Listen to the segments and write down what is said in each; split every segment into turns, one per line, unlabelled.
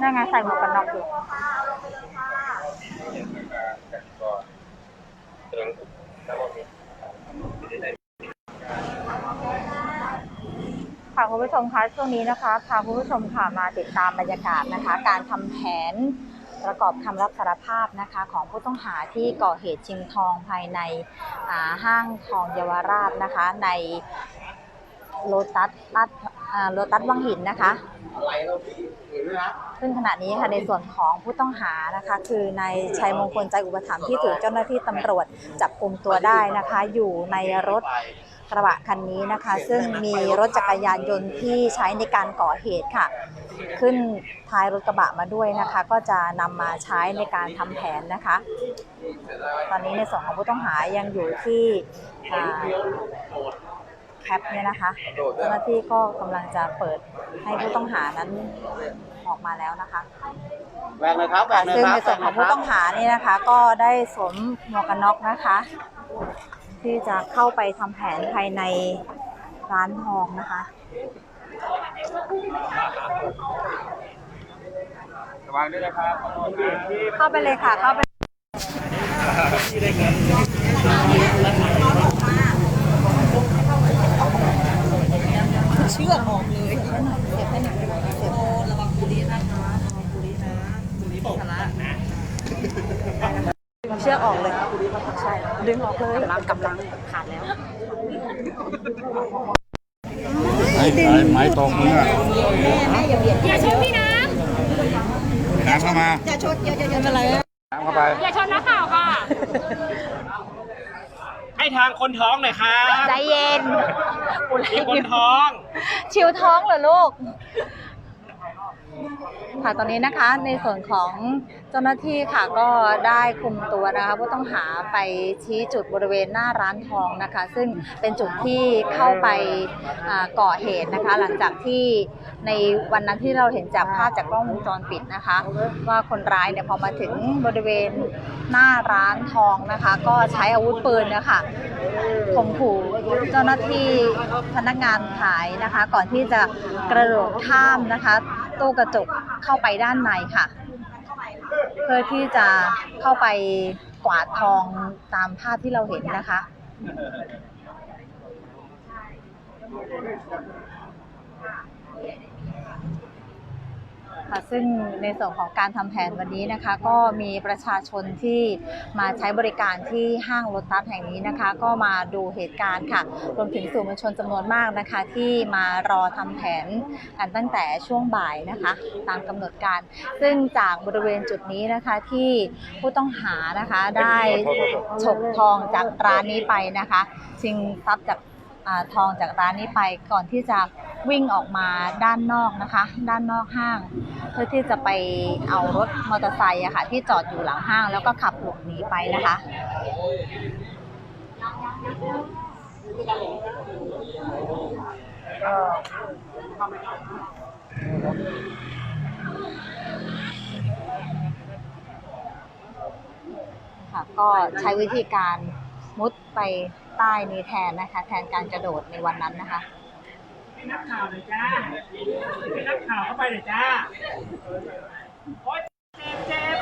นั่นไงใส่หมวกกันน็อกอยู่ค่ะคุณผู้ชมคะช่วงนี้นะคะพาคุณผู้ชมค่ะมาติดตามบรรยากาศนะคะ การทำแผนประกอบคำรับสารภาพนะคะของผู้ต้องหาที่ก่อเหตุชิงทองภายในห้างทองเยาวราชนะคะ ในโลตัสลาด โลตัสวังหินนะคะซึ่งขณะนี้ค่ะในส่วนของผู้ต้องหานะคะ คือนายชัยมงคลใจอุปถัมภ์ที่ถูกเจ้าหน้าที่ตำรวจจับกลุ่มตัวได้นะคะ อยู่ในรถกระบะคันนี้นะคะ ซึ่งมีรถจักรยานยนต์ที่ใช้ในการก่อเหตุค่ะ ขึ้นท้ายรถกระบะมาด้วยนะคะ ก็จะนำมาใช้ในการทำแผนนะคะ ตอนนี้ในส่วนของผู้ต้องหายังอยู่ที่ แคปเนี่ยนะคะเจ้าหน้าที่ก็กำลังจะเปิดให้ผู้ต้องหานั้นออกมาแล้วนะคะ
แหวกเลยครับแหวกเลย
ซึ่ง
ครับ
ในส่วนของผู้ต้องหานี่นะคะ ก็ได้สวมหมวกกันน็อกนะคะ ที่จะเข้าไปทำแผนภายในร้านทองนะคะ
ระวังด้วยนะครับ
เข้าไปเลยค่ะเข้าไป
เเชือกออกเลยเสียบให้หนักเสียบระวังบุรีนะคะระวังบุรีนะบุรีภาระ
ดึงเชือกออกเลยใช่ดึงออกเลยกำลังกำลังขาดแล้ว
ไม้ไม้ไม้ตรงมืออะ
แม่แม่อย่าเบียด
อย่าชนพี่น้
น้ำเข้ามา
อย่าชดอย่าอย่าอย่าอะไร
น้ำเข้าไป
อย่าชนนักข่าวค่ะ
ให้ทางคนท้องหน่อยครับ
ใจเย็น
มีคนท้อง
ชิวท้องเหรอลูก ค่ะตอนนี้นะคะในส่วนของเจ้าหน้าที่ค่ะก็ได้คุมตัวนะคะผู้ต้องหาไปชี้จุดบริเวณหน้าร้านทองนะคะ ซึ่งเป็นจุดที่เข้าไปก่อเหตุนะคะ หลังจากที่ในวันนั้นที่เราเห็นจากภาพจากกล้องวงจรปิดนะคะ ว่าคนร้ายเนี่ยพอมาถึงบริเวณหน้าร้านทองนะคะ ก็ใช้อาวุธปืนนะคะข่มขู่เจ้าหน้าที่พนักงานขายนะคะ ก่อนที่จะกระโดดข้ามนะคะ ตู้กระจกเข้าไปด้านในค่ะ เพื่อที่จะเข้าไปกวาดทองตามภาพที่เราเห็นนะคะ ค่ะ ซึ่งในส่วนของการทำแผนวันนี้นะคะ ก็มีประชาชนที่มาใช้บริการที่ห้างโลตัสแห่งนี้นะคะ ก็มาดูเหตุการณ์ค่ะ รวมถึงสื่อมวลชนจำนวนมากนะคะ ที่มารอทำแผนกันตั้งแต่ช่วงบ่ายนะคะ ตามกำหนดการ ซึ่งจากบริเวณจุดนี้นะคะที่ผู้ต้องหานะคะได้ฉกทองจากร้านนี้ไปนะคะชิงทรัพย์จากอทองจากร้านนี้ไปก่อนที่จะ วิ่งออกมาด้านนอกนะคะ ด้านนอกห้าง เพื่อที่จะไปเอารถมอเตอร์ไซค์อะค่ะ ที่จอดอยู่หลังห้างแล้วก็ขับหลบหนีไปนะคะค่ะก็ใช้วิธีการมุดไปใต้นี้แทนนะคะ แทนการกระโดดในวันนั้นนะคะ
นักข่าวเลยจ้าให้นักข่าวเข้าไปเลยจ้า โอ๊ยเจ็บเจ็บ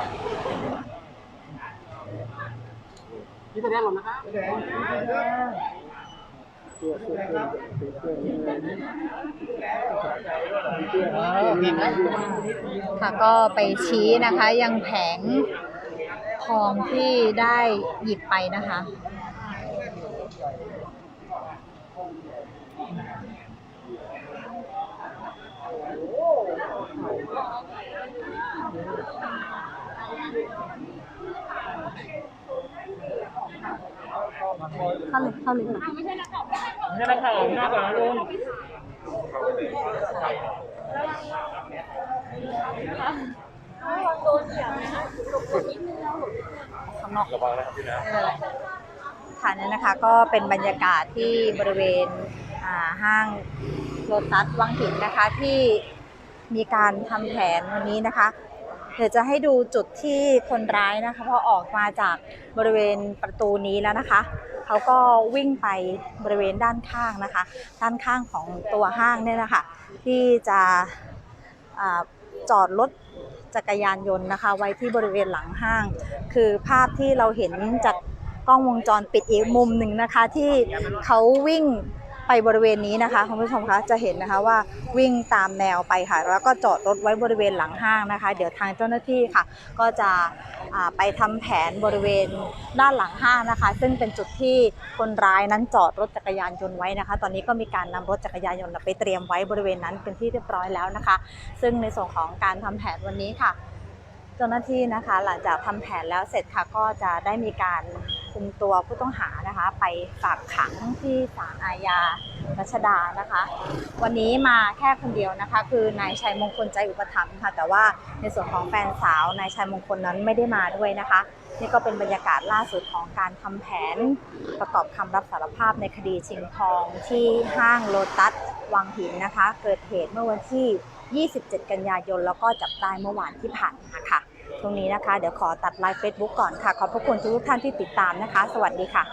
นี่แสดงหรอนะครับ
ค่ะก็ไปชี้นะคะยังแผงทองที่ได้หยิบไปนะคะ ลึกเข้าลึกหน่อย
ไม่ใช่นักข่าวหน้าก่อนนะลุง
ข้างนอกระวังนะครับพี่นะค่ะนี่นะคะก็เป็นบรรยากาศที่บริเวณอ่าห้างโลตัสวังหินนะคะที่มีการทำแผนวันนี้นะคะ เดี๋ยวจะให้ดูจุดที่คนร้ายนะคะ พอออกมาจากบริเวณประตูนี้แล้วนะคะ เขาก็วิ่งไปบริเวณด้านข้างนะคะ ด้านข้างของตัวห้างเนี่ยนะคะที่จะอาจอดรถจักรยานยนต์นะคะ ไว้ที่บริเวณหลังห้าง คือภาพที่เราเห็นจากกล้องวงจรปิดอีกมุมหนึ่งนะคะ ที่เขาวิ่ง ไปบริเวณนี้นะคะคุณผู้ชมคะจะเห็นนะคะว่าวิ่งตามแนวไปค่ะ แล้วก็จอดรถไว้บริเวณหลังห้างนะคะ เดี๋ยวทางเจ้าหน้าที่ค่ะ ก็จะไปทำแผนบริเวณด้านหลังห้างนะคะ ซึ่งเป็นจุดที่คนร้ายนั้นจอดรถจักรยานยนต์ไว้นะคะ ตอนนี้ก็มีการนำรถจักรยานยนต์ไปเตรียมไว้บริเวณนั้นเป็นที่เรียบร้อยแล้วนะคะ ซึ่งในส่วนของการทำแผนวันนี้ค่ะ เจ้าหน้าที่นะคะ หลังจากทำแผนแล้วเสร็จค่ะก็จะได้มีการ คุมตัวผู้ต้องหานะคะ ไปฝากขังที่ศาลอาญารัชดานะคะ วันนี้มาแค่คนเดียวนะคะ คือนายชัยมงคลใจอุปถัมภ์ค่ะ แต่ว่าในส่วนของแฟนสาวนายชัยมงคลนั้นไม่ได้มาด้วยนะคะ นี่ก็เป็นบรรยากาศล่าสุดของการทำแผนประกอบคำรับสารภาพในคดีชิงทองที่ห้างโลตัสวังหินนะคะ เกิดเหตุเมื่อวันที่ 27 กันยายน แล้วก็จับได้เมื่อวานที่ผ่านมาค่ะ ตรงนี้นะคะ เดี๋ยวขอตัดไลฟ์เฟซบุ๊กก่อนค่ะ ขอบพระคุณทุกท่านที่ติดตามนะคะ สวัสดีค่ะ